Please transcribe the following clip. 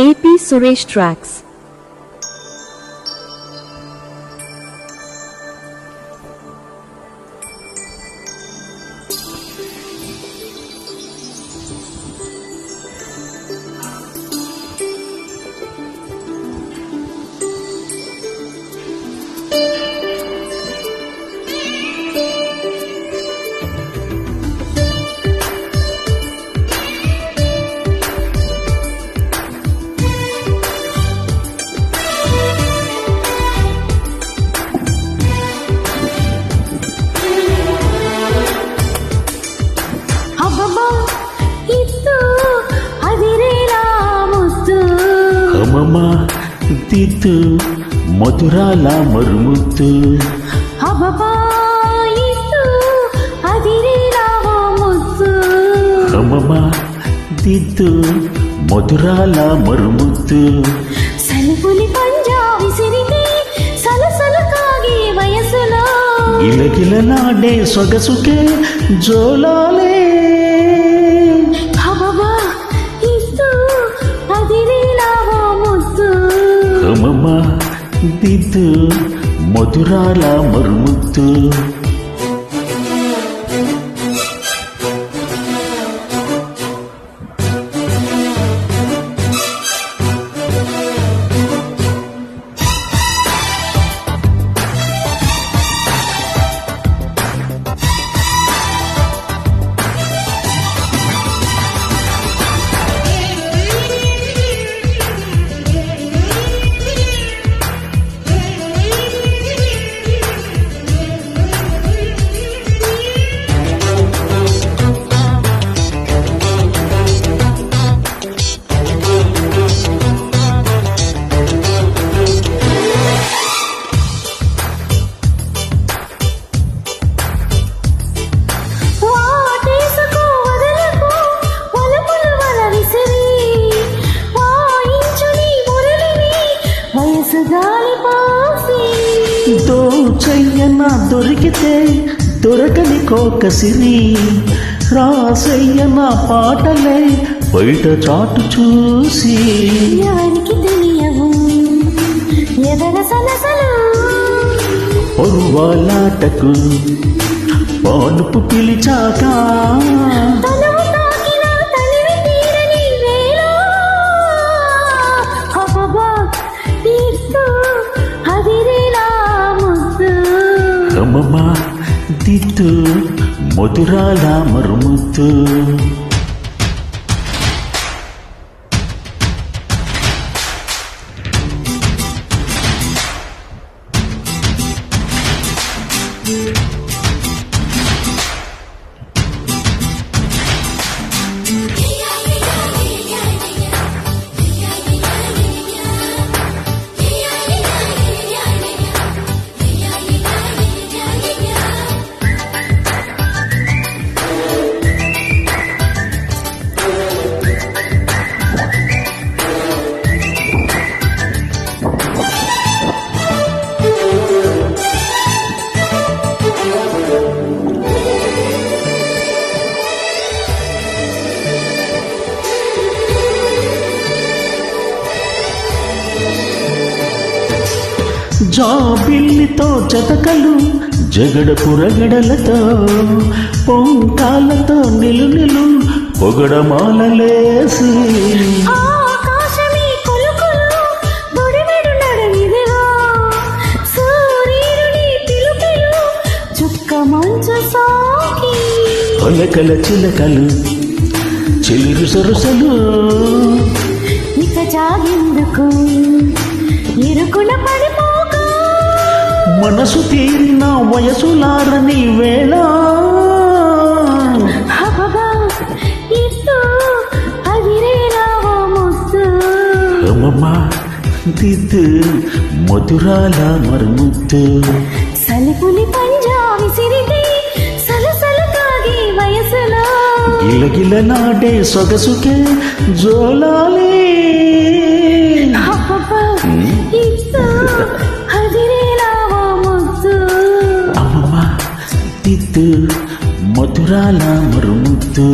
AP Suresh Tracks. అమ్మమ్మ తిత్తు మధురాల మరుముత్తు మధురాల మరుముత్తు సలుపులి పంజా విసిరితే సలసలు దిద్దు మధురాల మరుముత్తు దోచయ్యన దొరికితే దొరకని కోకసిరి రాసయ్యన పాటలే బయట చాటు చూసి. ఎవరికి తెలియవు. ఎదర సలసలు. పరువాలాటకు పానుపు పిలిచాక. దిద్దు మధురాల మరుముత్తు. జాబిల్లితో జతకలు జగడ పురగడలతో పొంకాలతో నిలు నిలు పొగడమాలలేసి పలకల చిలకలు చెలిరు సరుసలు. ఇక జాగిందుకు ఇరుకున పడిపోక మనసు తీరిన వయసులారని వేళ దిద్దు మధురాల మరుముత్తు. సలుపుని పంజా విసిరితే సలసలు కాగే వయసులో. గిలగిల నాడే సొగసుకే జోలాలే. అమ్మమ్మ దిద్దు మధురాల మరుముత్తు.